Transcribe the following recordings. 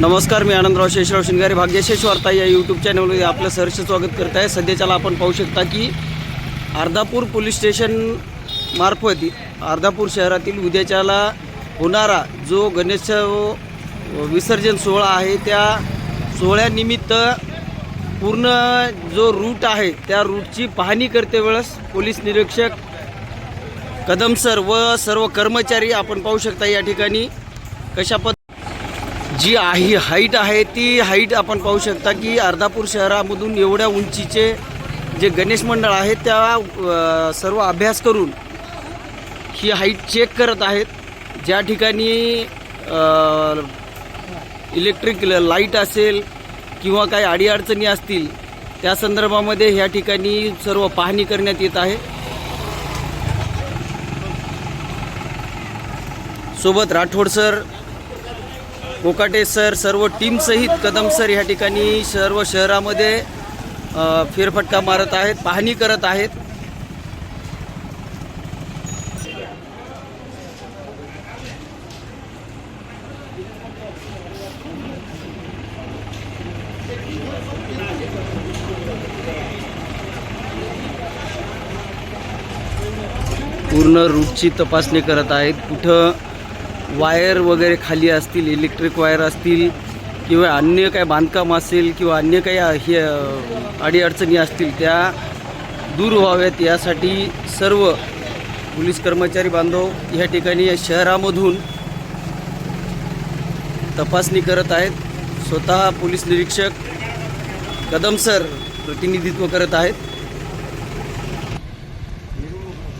नमस्कार मी आनंदराव शेषराव शिंगारे भाग्यशेष वार्ता या यूट्यूब चॅनलमध्ये आपलं सहर्ष स्वागत करत आहे. सध्याच्याला आपण पाहू शकता की अर्धापूर पोलीस स्टेशन मार्फत अर्धापूर शहरातील उद्याच्याला होणारा जो गणेश विसर्जन सोहळा आहे त्या सोहळ्यानिमित्त पूर्ण जो रूट आहे त्या रूटची पाहणी करते वेळेस पोलीस निरीक्षक कदम सर व सर्व कर्मचारी आपण पाहू शकता या ठिकाणी. कशा पद जी आहे हाईट आहे ती हाईट आपण पाहू शकता की अर्धापूर शहरामधून एवढ्या उंचीचे जे गणेश मंडळ आहे त्या सर्व अभ्यास करून ही हाईट चेक करत आहेत. ज्या ठिकाणी इलेक्ट्रिक लाइट असेल किंवा काही अडीअडचणी असतील त्या संदर्भामध्ये ह्या ठिकाणी सर्व पाहणी करण्यात येत आहे. सोबत राठोड सर कोकाटे सर सर्व टीमसहित कदम सर ह्या ठिकाणी सर्व शहरामध्ये फेरफटका मारत आहेत पाहणी करत आहेत. पूर्ण रूटची तपासणी करत आहेत. कुठं वायर वगैरे खाली असतील इलेक्ट्रिक वायर असतील किंवा अन्य काय बांधकाम असेल किंवा अन्य काही हे अडीअडचणी असतील त्या दूर व्हाव्यात. यासाठी सर्व पोलीस कर्मचारी बांधव या ठिकाणी या शहरामधून तपासणी करत आहेत. स्वतः पोलीस निरीक्षक कदम सर प्रतिनिधित्व करत आहेत.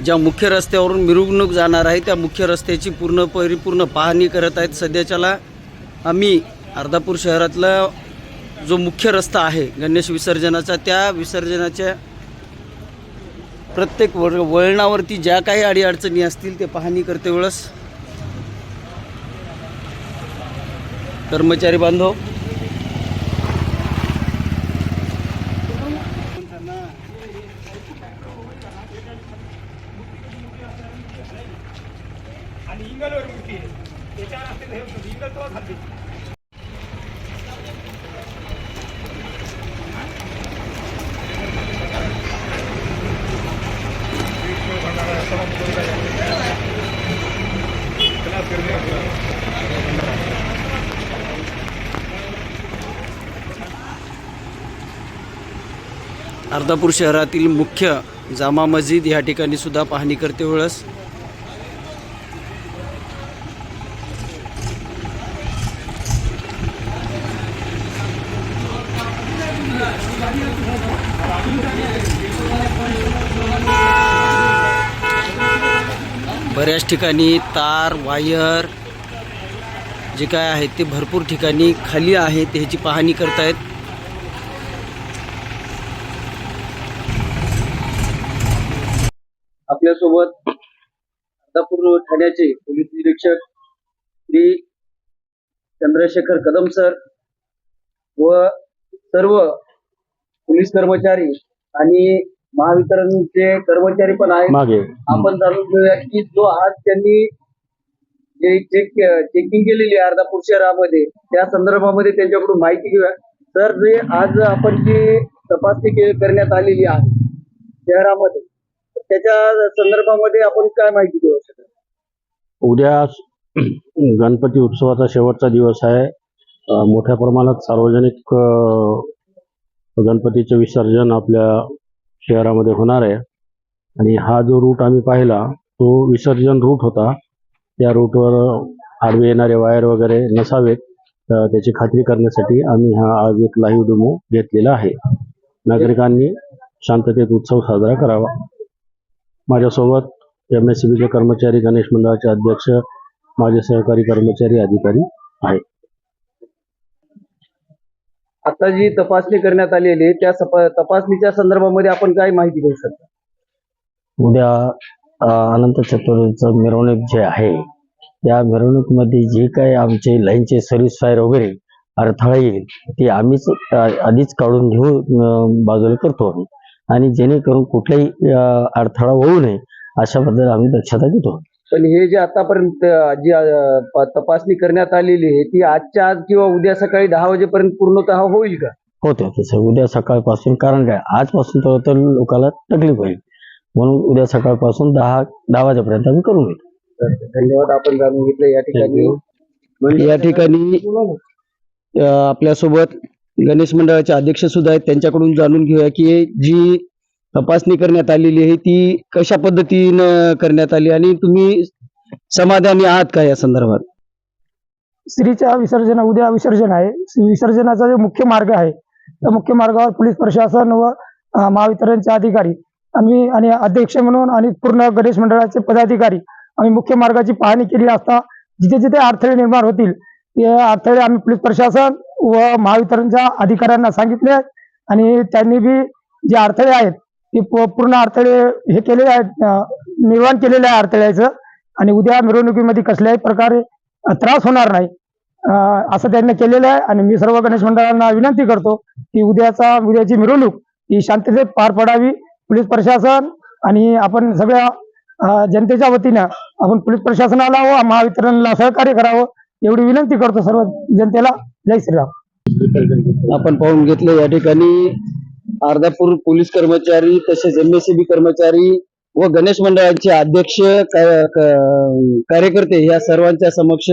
ज्या मुख्य रस्त्यावरून मिरवणूक जाणार आहे त्या मुख्य रस्त्याची पूर्ण परिपूर्ण पाहणी करत आहेत. सध्याच्याला आम्ही अर्धापूर शहरातला जो मुख्य रस्ता आहे गणेश विसर्जनाचा त्या विसर्जनाच्या प्रत्येक वळ वळणावरती ज्या काही अडीअडचणी असतील ते पाहणी करते वेळेस. कर्मचारी बांधव आणि इंगलवर मूर्ती आहे त्याच्यावर असते हे होतं, इंगल तो घालते अर्धापूर शहरातील मुख्य जामा मस्जिद या ठिकाणी सुद्धा पाहणी करते वेळेस बऱ्याच ठिकाणी तार वायर जे काय आहे ते भरपूर ठिकाणी खाली आहे ह्याची पाहणी करतायत. आपल्यासोबत अर्धापूर ठाण्याचे पोलीस निरीक्षक श्री चंद्रशेखर कदम सर व सर्व पोलीस कर्मचारी आणि महावितरणचे कर्मचारी पण आहेत. मागे. आपण जाणून घेऊया की जो आज त्यांनी जे चेक चेकिंग केलेली आहे अर्धापूर शहरामध्ये त्या संदर्भामध्ये त्यांच्याकडून माहिती घेऊया. तर जे आज आपण जी तपासणी के- करण्यात आलेली आहे शहरामध्ये त्याच्या संदर्भामध्ये आपण काय माहिती देऊ शकतो? उद्या गणपती उत्सवाचा शेवटचा दिवस आहे. अं, मोठ्या प्रमाणात सार्वजनिक अं, गणपतीचे विसर्जन आपल्या शहरामध्ये होणार आहे. आणि हा जो रूट आम्ही पाहिला तो विसर्जन रूट होता. त्या रूटवर आडवे येणारे वायर वगैरे नसावेत. त्याची खात्री करण्यासाठी आम्ही हा आज एक लाईव्ह डेमो घेतलेला आहे. नागरिकांनी शांततेत उत्सव साजरा करावा. माझ्यासोबत एम एस सी बीचे कर्मचारी गणेश मंडळाचे अध्यक्ष माझे सहकारी कर्मचारी अधिकारी आहेत. आता जी तपासणी करण्यात आलेली आहे त्या तपासणीच्या संदर्भामध्ये आपण काय माहिती देऊ शकता? उद्या अनंत चतुर्थीचं मिरवणूक जे आहे त्या मिरवणुकीमध्ये जे काही आमचे लाईनचे सर्व्हिस फायर वगैरे अडथळा येईल ते आम्हीच आधीच काढून घेऊन बाजूला करतो आम्ही. आणि जेणेकरून कुठलाही अडथळा होऊ नये अशाबद्दल आम्ही दक्षता घेतो. पण हे जे आतापर्यंत जी तपासणी करण्यात आलेली आहे ती आजच्या आज किंवा उद्या सकाळी दहा वाजेपर्यंत पूर्णतः होईल का? होते तसं उद्या सकाळपासून कारण काय आजपासून तर तर लोकांना तकलीफ होईल. म्हणून उद्या सकाळपासून दहा दहा वाजेपर्यंत आम्ही करून घेऊ तर धन्यवाद. आपण जाणून घेतलं. या ठिकाणी या ठिकाणी आपल्यासोबत गणेश मंडळाचे अध्यक्ष सुद्धा आहेत. त्यांच्याकडून जाणून घेऊया की जी तपासणी करण्यात आलेली आहे. ती कशा पद्धतीनं करण्यात आली आणि तुम्ही समाधानी आहात का या संदर्भात? स्त्रीच्या विसर्जन उद्या विसर्जन आहे. विसर्जनाचा जो मुख्य मार्ग आहे त्या मुख्य मार्गावर पोलीस प्रशासन व महावितरणचे अधिकारी आम्ही आणि अध्यक्ष म्हणून आणि पूर्ण गणेश मंडळाचे पदाधिकारी आम्ही मुख्य मार्गाची पाहणी केली असता जिथे जिथे अडथळे निर्माण होतील ते अडथळे आम्ही पोलीस प्रशासन व महावितरणच्या अधिकाऱ्यांना सांगितले आणि त्यांनी बी जे अडथळे आहेत ती पूर्ण अडथळे हे केलेले आहेत निर्माण केलेले आहे अडथळ्याचं. आणि उद्या मिरवणुकीमध्ये कसल्याही प्रकारे त्रास होणार नाही. असं त्यांनी केलेलं आहे. आणि मी सर्व गणेश मंडळांना विनंती करतो की उद्याचा उद्याची मिरवणूक ही शांततेत पार पडावी. पोलीस प्रशासन आणि आपण सगळ्या जनतेच्या वतीनं आपण पोलीस प्रशासनाला व महावितरणला सहकार्य करावं एवढी विनंती करतो सर्व जनतेला. जय श्रीराम. आपण पाहून घेतलं या ठिकाणी. अर्धापूर पोलीस कर्मचारी तसेच एमएससीबी कर्मचारी व गणेश मंडळाचे अध्यक्ष कार्यकर्ते या सर्वांच्या समक्ष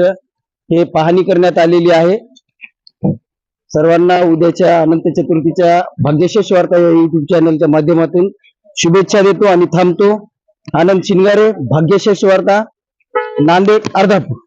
हे पाहणी करण्यात आलेली आहे. सर्वांना उद्याच्या अनंत चतुर्थीच्या भाग्यशेष वार्ता या युट्यूब चॅनलच्या माध्यमातून शुभेच्छा देतो आणि थांबतो. आनंद शिंगारे भाग्यशेष वार्ता नांदेड अर्धापूर.